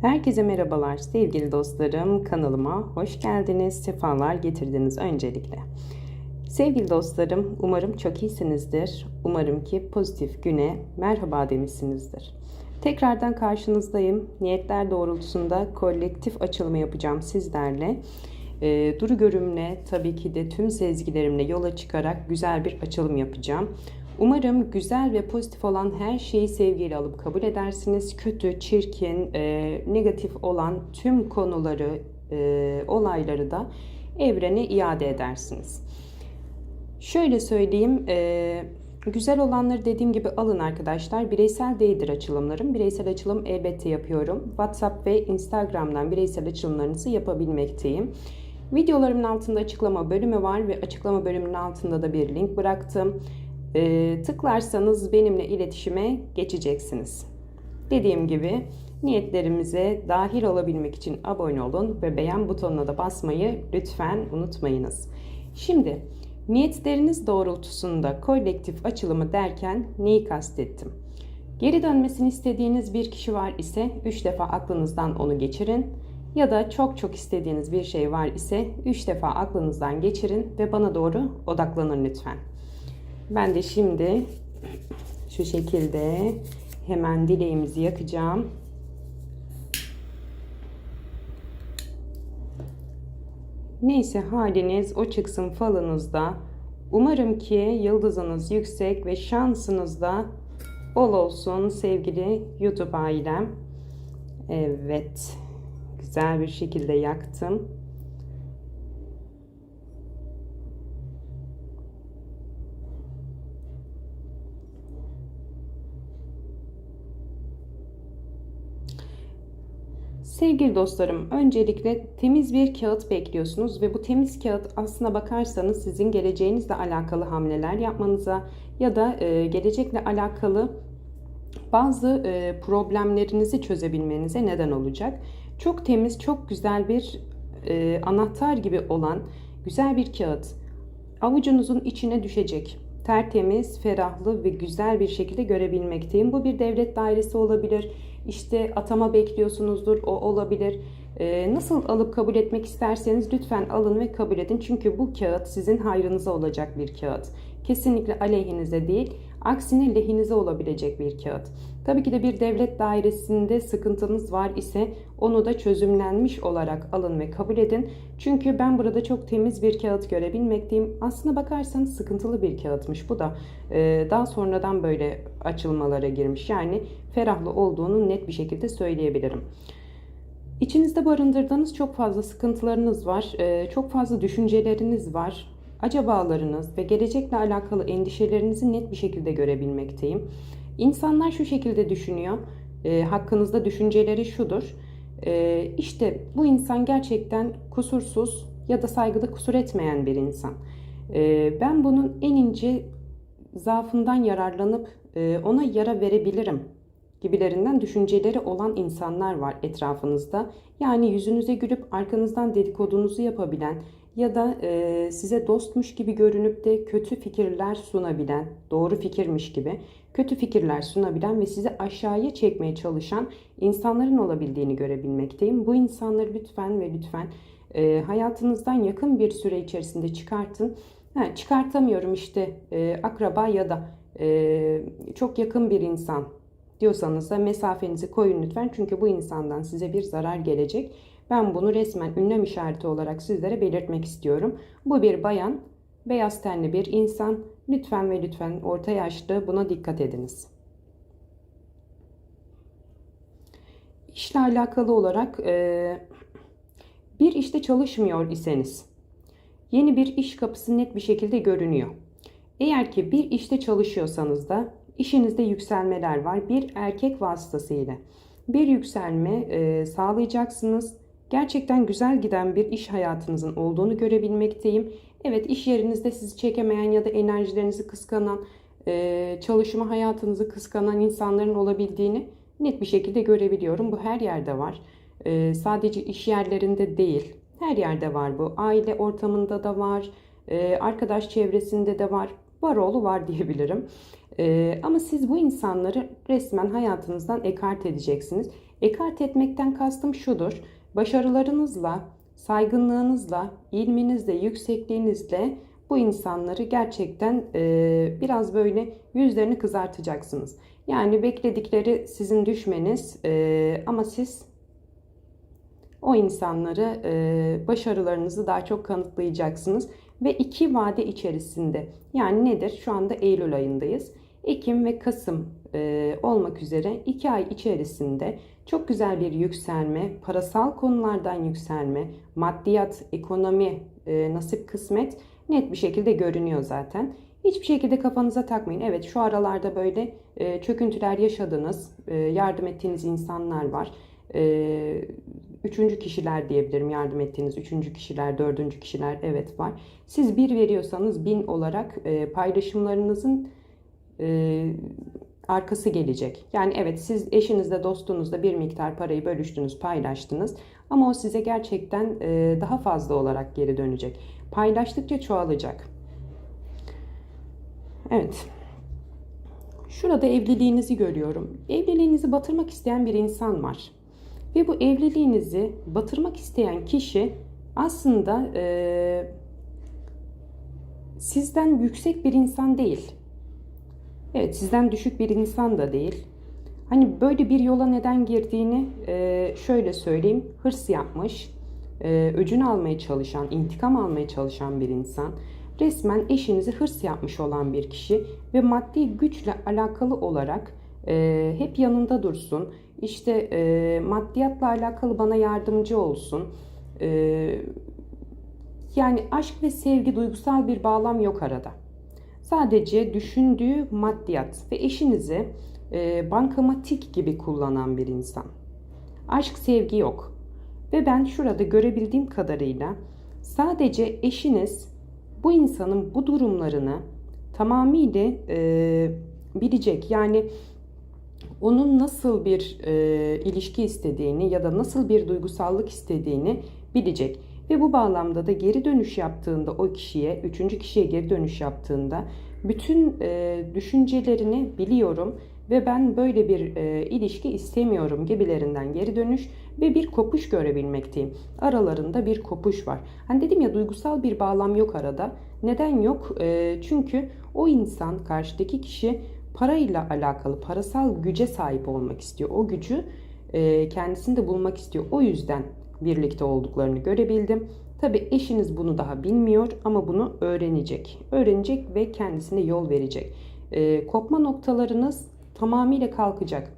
Herkese merhabalar sevgili dostlarım. Kanalıma hoş geldiniz, sefalar getirdiniz öncelikle. Sevgili dostlarım, umarım çok iyisinizdir. Umarım ki pozitif güne merhaba demişsinizdir. Tekrardan karşınızdayım. Niyetler doğrultusunda kolektif açılımı yapacağım sizlerle. Ee, duru görümle tabii ki de tüm sezgilerimle yola çıkarak güzel bir açılım yapacağım. Umarım güzel ve pozitif olan her şeyi sevgiyle alıp kabul edersiniz. Kötü, çirkin, e, negatif olan tüm konuları, e, olayları da evrene iade edersiniz. Şöyle söyleyeyim, e, güzel olanları dediğim gibi alın arkadaşlar. Bireysel değildir açılımlarım. Bireysel açılım elbette yapıyorum. WhatsApp ve Instagram'dan bireysel açılımlarınızı yapabilmekteyim. Videolarımın altında açıklama bölümü var ve açıklama bölümünün altında da bir link bıraktım. E, tıklarsanız benimle iletişime geçeceksiniz. Dediğim gibi niyetlerimize dahil olabilmek için abone olun ve beğen butonuna da basmayı lütfen unutmayınız. Şimdi niyetleriniz doğrultusunda kolektif açılımı derken neyi kastettim? Geri dönmesini istediğiniz bir kişi var ise 3 defa aklınızdan onu geçirin ya da çok çok istediğiniz bir şey var ise 3 defa aklınızdan geçirin ve bana doğru odaklanın lütfen. Ben de şimdi şu şekilde hemen dileğimizi yakacağım. Neyse haliniz o çıksın falınızda. Umarım ki yıldızınız yüksek ve şansınız da bol olsun sevgili YouTube ailem. Evet. Güzel bir şekilde yaktım. Sevgili dostlarım, öncelikle temiz bir kağıt bekliyorsunuz ve bu temiz kağıt aslına bakarsanız sizin geleceğinizle alakalı hamleler yapmanıza ya da e, gelecekle alakalı bazı e, problemlerinizi çözebilmenize neden olacak. Çok temiz, çok güzel bir e, anahtar gibi olan güzel bir kağıt avucunuzun içine düşecek tertemiz, ferahlı ve güzel bir şekilde görebilmekteyim. Bu bir devlet dairesi olabilir, işte atama bekliyorsunuzdur, o olabilir. Ee, nasıl alıp kabul etmek isterseniz lütfen alın ve kabul edin. Çünkü bu kağıt sizin hayrınıza olacak bir kağıt. Kesinlikle aleyhinize değil, aksine lehinize olabilecek bir kağıt. Tabii ki de bir devlet dairesinde sıkıntınız var ise onu da çözümlenmiş olarak alın ve kabul edin. Çünkü ben burada çok temiz bir kağıt görebilmekteyim. Aslına bakarsanız sıkıntılı bir kağıtmış bu da. Ee, daha sonradan böyle açılmalara girmiş. Yani ferahlı olduğunu net bir şekilde söyleyebilirim. İçinizde barındırdığınız çok fazla sıkıntılarınız var. Ee, çok fazla düşünceleriniz var. Acabalarınız ve gelecekle alakalı endişelerinizi net bir şekilde görebilmekteyim. İnsanlar şu şekilde düşünüyor. E, hakkınızda düşünceleri şudur. E, işte bu insan gerçekten kusursuz ya da saygıda kusur etmeyen bir insan. E, ben bunun en ince zaafından yararlanıp e, ona yara verebilirim gibilerinden düşünceleri olan insanlar var etrafınızda. Yani yüzünüze gülüp arkanızdan dedikodunuzu yapabilen ya da e, size dostmuş gibi görünüp de kötü fikirler sunabilen, doğru fikirmiş gibi kötü fikirler sunabilen ve sizi aşağıya çekmeye çalışan insanların olabildiğini görebilmekteyim. Bu insanları lütfen ve lütfen e, hayatınızdan yakın bir süre içerisinde çıkartın. Ha, çıkartamıyorum işte e, akraba ya da e, çok yakın bir insan diyorsanız da mesafenizi koyun lütfen. Çünkü bu insandan size bir zarar gelecek. Ben bunu resmen ünlem işareti olarak sizlere belirtmek istiyorum. Bu bir bayan, beyaz tenli bir insan. Lütfen ve lütfen orta yaşlı buna dikkat ediniz. İşle alakalı olarak e, bir işte çalışmıyor iseniz yeni bir iş kapısı net bir şekilde görünüyor. Eğer ki bir işte çalışıyorsanız da işinizde yükselmeler var. Bir erkek vasıtasıyla bir yükselme e, sağlayacaksınız. Gerçekten güzel giden bir iş hayatınızın olduğunu görebilmekteyim. Evet iş yerinizde sizi çekemeyen ya da enerjilerinizi kıskanan, e, çalışma hayatınızı kıskanan insanların olabildiğini net bir şekilde görebiliyorum. Bu her yerde var. E, sadece iş yerlerinde değil, her yerde var bu. Aile ortamında da var, e, arkadaş çevresinde de var. Var oğlu var diyebilirim. Ama siz bu insanları resmen hayatınızdan ekart edeceksiniz. Ekart etmekten kastım şudur. Başarılarınızla, saygınlığınızla, ilminizle, yüksekliğinizle bu insanları gerçekten e, biraz böyle yüzlerini kızartacaksınız. Yani bekledikleri sizin düşmeniz e, ama siz o insanları e, başarılarınızı daha çok kanıtlayacaksınız. Ve iki vade içerisinde yani nedir? Şu anda Eylül ayındayız. Ekim ve Kasım e, olmak üzere iki ay içerisinde çok güzel bir yükselme, parasal konulardan yükselme, maddiyat, ekonomi, e, nasip, kısmet net bir şekilde görünüyor zaten. Hiçbir şekilde kafanıza takmayın. Evet şu aralarda böyle e, çöküntüler yaşadınız, e, yardım ettiğiniz insanlar var. E, üçüncü kişiler diyebilirim yardım ettiğiniz üçüncü kişiler, dördüncü kişiler evet var. Siz bir veriyorsanız bin olarak e, paylaşımlarınızın e, arkası gelecek. Yani evet siz eşinizle dostunuzla bir miktar parayı bölüştünüz, paylaştınız ama o size gerçekten e, daha fazla olarak geri dönecek. Paylaştıkça çoğalacak. Evet. Şurada evliliğinizi görüyorum. Evliliğinizi batırmak isteyen bir insan var. Ve bu evliliğinizi batırmak isteyen kişi aslında e, sizden yüksek bir insan değil. Evet sizden düşük bir insan da değil. Hani böyle bir yola neden girdiğini e, şöyle söyleyeyim. Hırs yapmış, e, öcünü almaya çalışan, intikam almaya çalışan bir insan. Resmen eşinizi hırs yapmış olan bir kişi ve maddi güçle alakalı olarak e, hep yanında dursun. İşte e, maddiyatla alakalı bana yardımcı olsun. Yani aşk ve sevgi duygusal bir bağlam yok arada. Sadece düşündüğü maddiyat ve eşinizi e, bankamatik gibi kullanan bir insan. Aşk sevgi yok. Ve ben şurada görebildiğim kadarıyla sadece eşiniz bu insanın bu durumlarını tamamıyla e, bilecek. Yani onun nasıl bir e, ilişki istediğini ya da nasıl bir duygusallık istediğini bilecek. Ve bu bağlamda da geri dönüş yaptığında o kişiye, üçüncü kişiye geri dönüş yaptığında bütün e, düşüncelerini biliyorum ve ben böyle bir e, ilişki istemiyorum gibilerinden geri dönüş ve bir kopuş görebilmekteyim. Aralarında bir kopuş var. Hani dedim ya duygusal bir bağlam yok arada. Neden yok? E, çünkü o insan, karşıdaki kişi parayla alakalı, parasal güce sahip olmak istiyor. O gücü e, kendisinde bulmak istiyor. O yüzden birlikte olduklarını görebildim. Tabi eşiniz bunu daha bilmiyor ama bunu öğrenecek. Öğrenecek ve kendisine yol verecek. E, kopma noktalarınız tamamıyla kalkacak.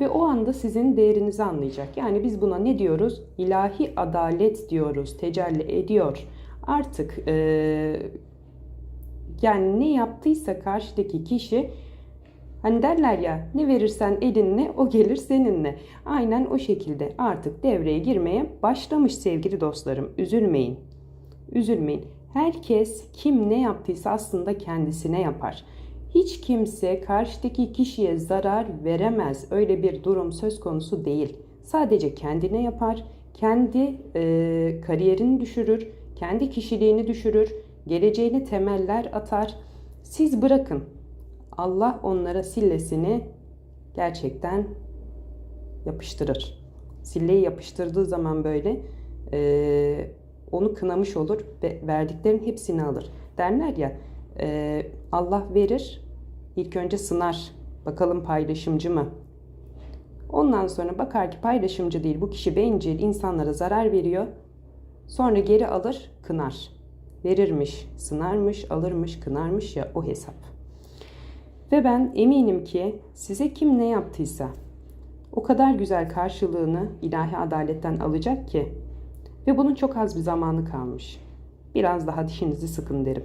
Ve o anda sizin değerinizi anlayacak. Yani biz buna ne diyoruz? İlahi adalet diyoruz. Tecelli ediyor. Artık e, yani ne yaptıysa karşıdaki kişi Hani derler ya ne verirsen elinle o gelir seninle. Aynen o şekilde artık devreye girmeye başlamış sevgili dostlarım. Üzülmeyin. Üzülmeyin. Herkes kim ne yaptıysa aslında kendisine yapar. Hiç kimse karşıdaki kişiye zarar veremez. Öyle bir durum söz konusu değil. Sadece kendine yapar, kendi e, kariyerini düşürür, kendi kişiliğini düşürür, geleceğine temeller atar. Siz bırakın. Allah onlara sillesini gerçekten yapıştırır. Silleyi yapıştırdığı zaman böyle e, onu kınamış olur ve verdiklerin hepsini alır. Derler ya e, Allah verir ilk önce sınar. Bakalım paylaşımcı mı? Ondan sonra bakar ki paylaşımcı değil bu kişi bencil insanlara zarar veriyor. Sonra geri alır kınar. Verirmiş, sınarmış, alırmış, kınarmış ya o hesap. Ve ben eminim ki size kim ne yaptıysa o kadar güzel karşılığını ilahi adaletten alacak ki ve bunun çok az bir zamanı kalmış. Biraz daha dişinizi sıkın derim.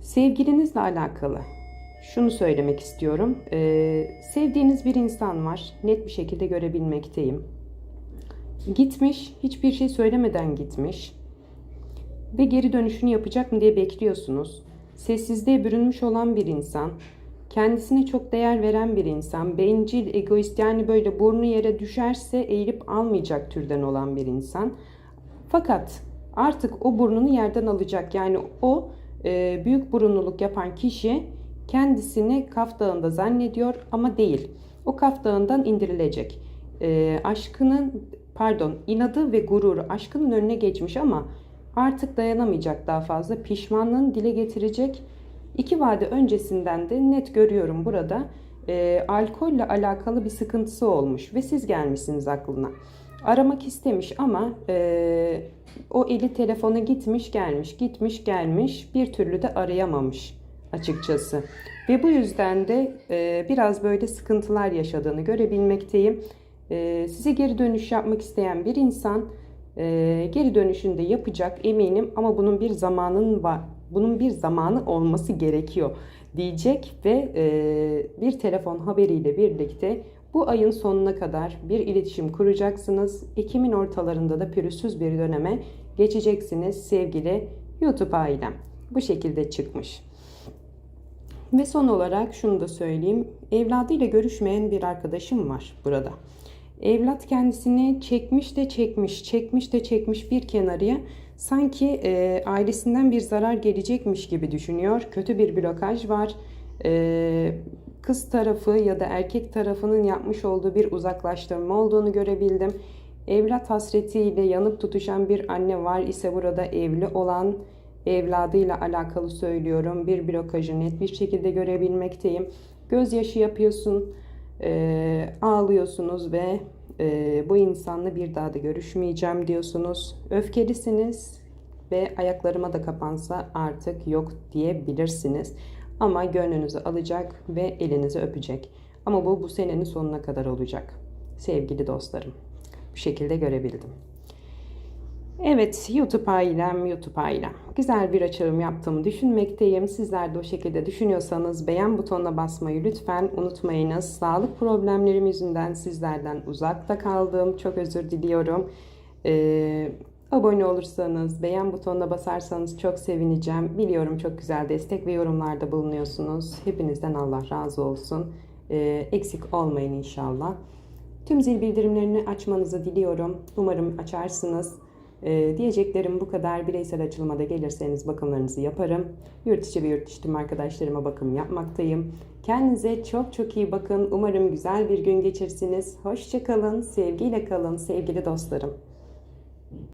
Sevgilinizle alakalı şunu söylemek istiyorum. Ee, sevdiğiniz bir insan var. Net bir şekilde görebilmekteyim. Gitmiş, hiçbir şey söylemeden gitmiş. Ve geri dönüşünü yapacak mı diye bekliyorsunuz sessizliğe bürünmüş olan bir insan, kendisine çok değer veren bir insan, bencil, egoist yani böyle burnu yere düşerse eğilip almayacak türden olan bir insan. Fakat artık o burnunu yerden alacak. Yani o e, büyük burunluluk yapan kişi kendisini Kaf Dağı'nda zannediyor ama değil. o Kaf Dağı'ndan indirilecek. E, aşkının pardon inadı ve gururu aşkının önüne geçmiş ama artık dayanamayacak daha fazla. Pişmanlığını dile getirecek. İki vade öncesinden de net görüyorum burada e, alkolle alakalı bir sıkıntısı olmuş ve siz gelmişsiniz aklına. Aramak istemiş ama e, o eli telefona gitmiş gelmiş gitmiş gelmiş bir türlü de arayamamış açıkçası. Ve bu yüzden de e, biraz böyle sıkıntılar yaşadığını görebilmekteyim. E, size geri dönüş yapmak isteyen bir insan e, geri dönüşünde yapacak eminim ama bunun bir zamanın var. Bunun bir zamanı olması gerekiyor diyecek ve e, bir telefon haberiyle birlikte bu ayın sonuna kadar bir iletişim kuracaksınız. Ekim'in ortalarında da pürüzsüz bir döneme geçeceksiniz sevgili YouTube ailem. Bu şekilde çıkmış. Ve son olarak şunu da söyleyeyim. Evladıyla görüşmeyen bir arkadaşım var burada. Evlat kendisini çekmiş de çekmiş, çekmiş de çekmiş bir kenarıya sanki e, ailesinden bir zarar gelecekmiş gibi düşünüyor. Kötü bir blokaj var. E, kız tarafı ya da erkek tarafının yapmış olduğu bir uzaklaştırma olduğunu görebildim. Evlat hasretiyle yanıp tutuşan bir anne var ise burada evli olan evladıyla alakalı söylüyorum. Bir blokajı net bir şekilde görebilmekteyim. Gözyaşı yapıyorsun, e, ağlıyorsunuz ve e, bu insanla bir daha da görüşmeyeceğim diyorsunuz. Öfkelisiniz ve ayaklarıma da kapansa artık yok diyebilirsiniz. Ama gönlünüzü alacak ve elinizi öpecek. Ama bu bu senenin sonuna kadar olacak. Sevgili dostlarım. Bu şekilde görebildim. Evet, YouTube ailem, YouTube ailem. Güzel bir açılım yaptığımı düşünmekteyim. Sizler de o şekilde düşünüyorsanız beğen butonuna basmayı lütfen unutmayınız. Sağlık problemlerim yüzünden sizlerden uzakta kaldım. Çok özür diliyorum. Ee, abone olursanız, beğen butonuna basarsanız çok sevineceğim. Biliyorum çok güzel destek ve yorumlarda bulunuyorsunuz. Hepinizden Allah razı olsun. Ee, eksik olmayın inşallah. Tüm zil bildirimlerini açmanızı diliyorum. Umarım açarsınız. Ee, diyeceklerim bu kadar. Bireysel açılmada gelirseniz bakımlarınızı yaparım. Yurt içi ve yurt dışı tüm arkadaşlarıma bakım yapmaktayım. Kendinize çok çok iyi bakın. Umarım güzel bir gün geçirsiniz. Hoşçakalın, sevgiyle kalın sevgili dostlarım.